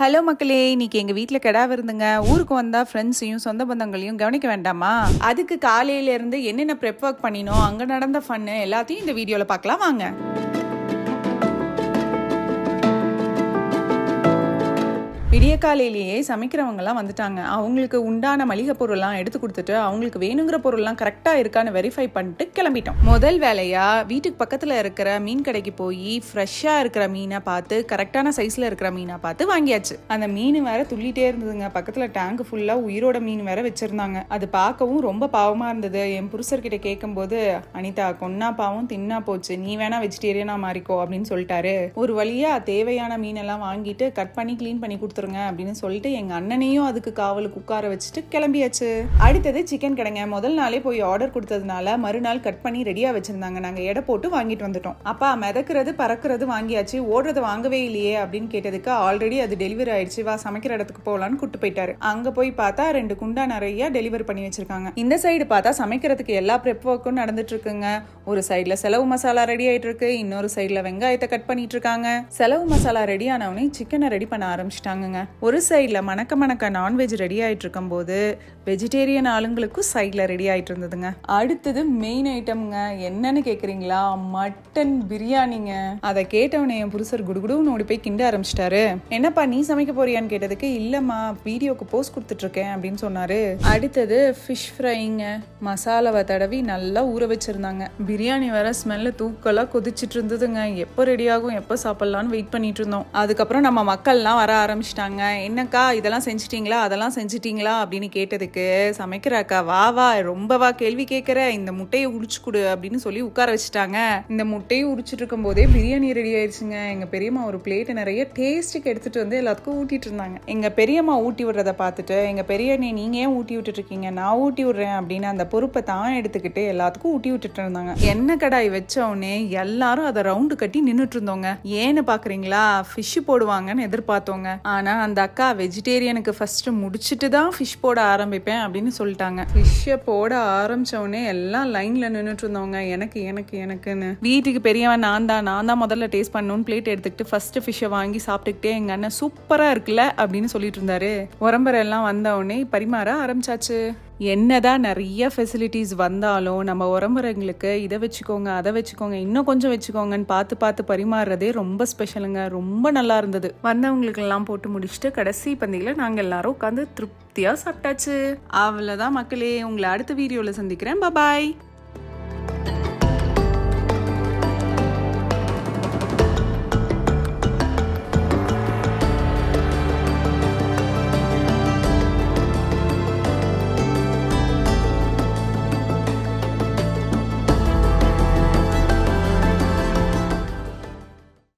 Hello மக்களே. இன்னைக்கு எங்க வீட்டில் கிடா விருந்துங்க. ஊருக்கு வந்தா ஃப்ரெண்ட்ஸையும் சொந்த பந்தங்களையும் கவனிக்க வேண்டாமா? அதுக்கு காலையில இருந்து என்னென்ன ப்ரெப் ஒர்க் பண்ணினோம் அங்க நடந்த ஃபன்னு எல்லாத்தையும் இந்த வீடியோல பார்க்கலாம் வாங்க. விடியற்காலையிலேயே சமைக்கிறவங்கலாம் வந்துட்டாங்க. அவங்களுக்கு உண்டான மளிகை பொருள்லாம் எடுத்து கொடுத்துட்டு அவங்களுக்கு வேணுங்கிற பொருள்லாம் கரெக்டாக இருக்கான்னு வெரிஃபை பண்ணிட்டு கிளம்பிட்டோம். முதல் வேலையாக வீட்டுக்கு பக்கத்தில் இருக்கிற மீன் கடைக்கு போய் ஃப்ரெஷ்ஷாக இருக்கிற மீனை பார்த்து கரெக்டான சைஸில் இருக்கிற மீனை பார்த்து வாங்கியாச்சு. அந்த மீன் வேற துள்ளிட்டே இருந்ததுங்க. பக்கத்தில் டேங்க் ஃபுல்லாக உயிரோட மீன் வேற வச்சுருந்தாங்க. அது பார்க்கவும் ரொம்ப பாவமாக இருந்தது. என் புருஷர்கிட்ட கேட்கும்போது அனிதா கொன்னா பாவம் தின்னா போச்சு. நீ வேணா வெஜிடேரியனாக மாறிக்கோ அப்படின்னு சொல்லிட்டாரு. ஒரு வழியாக தேவையான மீனெல்லாம் வாங்கிட்டு கட் பண்ணி க்ளீன் பண்ணி கொடுத்துருங்க. அப்படின்னு சொல்லிட்டு எங்க அண்ணனையும் அதுக்கு காவலுக்கு உட்கார வச்சுட்டு கிளம்பியாச்சு. அடுத்தது சிக்கன் கடைங்க. முதல் நாளே போய் ஆர்டர் கொடுத்ததுனால மறுநாள் கட் பண்ணி ரெடியா வச்சிருந்தாங்க. நாங்க எடை போட்டு வாங்கிட்டு வந்துட்டோம். அப்பா மிதக்கிறது பறக்கிறது வாங்கியாச்சு. ஓடுறது வாங்கவே இல்லையே அப்படின்னு கேட்டதுக்கு ஆல்ரெடி அது டெலிவரி ஆயிடுச்சு. வா சமைக்கிற இடத்துக்கு போகலான்னு கூட்டு போயிட்டாரு. அங்க போய் பார்த்தா ரெண்டு குண்டா நிறைய டெலிவரி பண்ணி வச்சிருக்காங்க. இந்த சைடு பார்த்தா சமைக்கிறதுக்கு எல்லா ப்ரெப் ஒர்க்கும் நடந்துட்டு இருக்குங்க. ஒரு சைடுல செலவு மசாலா ரெடி ஆயிட்டு இருக்கு. இன்னொரு சைடுல வெங்காயத்தை கட் பண்ணிட்டு இருக்காங்க. செலவு மசாலா ரெடி ஆனவனே சிக்கனை ரெடி பண்ண ஆரம்பிச்சிட்டாங்கங்க. ஒரு சைடில் மணக்க மணக்க நான்வெஜ் ரெடி ஆகிட்டு இருக்கும்போது வெஜிடேரியன் ஆளுங்களுக்கும் சைடில் ரெடி ஆகிட்டு இருந்ததுங்க அடுத்தது மெயின் ஐட்டம்ங்க என்னன்னு கேட்குறீங்களா மட்டன் பிரியாணிங்க. அதை கேட்டவனே என் புருஷர் குடுகுடுன்னு ஓடி போய் கிண்ட ஆரம்பிச்சிட்டாரு. என்னப்பா நீ சமைக்க போறியான்னு கேட்டதுக்கு இல்லைம்மா வீடியோக்கு போஸ்ட் கொடுத்துட்ருக்கேன் அப்படின்னு சொன்னார். அடுத்தது ஃபிஷ் ஃப்ரைங்க மசாலாவை தடவி நல்லா ஊற வச்சிருந்தாங்க. பிரியாணி வர ஸ்மெல்லு தூக்கலாக கொதிச்சிட்டு இருந்ததுங்க எப்போ ரெடி ஆகும் எப்போ சாப்பிட்லான்னு வெயிட் பண்ணிட்டு இருந்தோம் அதுக்கப்புறம் நம்ம மக்கள்லாம் வர ஆரம்பிச்சிட்டாங்க. என்னக்கா இதெல்லாம் செஞ்சிட்டிங்களா? அதெல்லாம் செஞ்சிட்டிங்களா? அப்படின்னு கேட்டதுக்கு சமைக்கிற அக்கா வா வா ரொம்ப வா கேள்வி கேட்குற இந்த முட்டையை உரிச்சு கொடு அப்படின்னு சொல்லி உட்கார வச்சுட்டாங்க. இந்த முட்டையை உரிச்சிட்டு இருக்கும் போதே பிரியாணி ரெடி ஆயிடுச்சுங்க. எங்கள் பெரியம்மா ஒரு பிளேட் நிறைய டேஸ்ட்டுக்கு எடுத்துகிட்டு வந்து எல்லாத்துக்கும் ஊட்டிட்டு இருந்தாங்க. எங்கள் பெரியம்மா ஊட்டி விடுறத பார்த்துட்டு எங்கள் பெரியண்ணே நீங்கள் ஏன் ஊட்டி விட்டுட்டு இருக்கீங்க? நான் ஊட்டி விடுறேன் அப்படின்னு அந்த பொறுப்பை தான் எடுத்துக்கிட்டு எல்லாத்துக்கும் ஊட்டி விட்டுட்டு இருந்தாங்க. எண்ணெய் கடாய் வச்ச உடனே எல்லாரும் அதை ரவுண்டு கட்டி நின்றுட்டு இருந்தோங்க. ஏன்னு பார்க்குறீங்களா ஃபிஷ் போடுவாங்கன்னு எதிர்பார்த்தோங்க. ஆனால் அந்த அக்கா வெஜிடேரியனுக்கு ஃபஸ்ட்டு முடிச்சுட்டு தான் ஃபிஷ் போட ஆரம்பிப்பேன் அப்படின்னு சொல்லிட்டாங்க. ஃபிஷ்ஷை போட ஆரம்பிச்ச எல்லாம் லைனில் நின்றுட்டு இருந்தவங்க எனக்கு எனக்கு எனக்குன்னு. வீட்டுக்கு பெரியவன் நான் தான் நான் தான் முதல்ல டேஸ்ட் பண்ணணும்னு பிளேட் எடுத்துக்கிட்டு ஃபஸ்ட்டு ஃபிஷ்ஷை வாங்கி சாப்பிட்டுக்கிட்டே எங்கள் அண்ணன் சூப்பராக இருக்குல்ல அப்படின்னு சொல்லிட்டு இருந்தாரு. உரம்பரை எல்லாம் வந்த உடனே பரிமாற ஆரம்பிச்சாச்சு. என்னதான் நிறைய ஃபெசிலிட்டிஸ் வந்தாலும் நம்ம உறமுறைங்களுக்கு இதை வச்சுக்கோங்க அதை வச்சுக்கோங்க இன்னும் கொஞ்சம் வச்சுக்கோங்கன்னு பார்த்து பார்த்து பரிமாறுறதே ரொம்ப ஸ்பெஷலுங்க ரொம்ப நல்லா இருந்தது. வந்தவங்களுக்கெல்லாம் போட்டு முடிச்சுட்டு கடைசி பந்தியில் நாங்கள் எல்லாரும் உட்காந்து திருப்தியாக சாப்பிட்டாச்சு. அவ்வளோதான் மக்களே. உங்களை அடுத்த வீடியோவில் சந்திக்கிறேன். பபாய்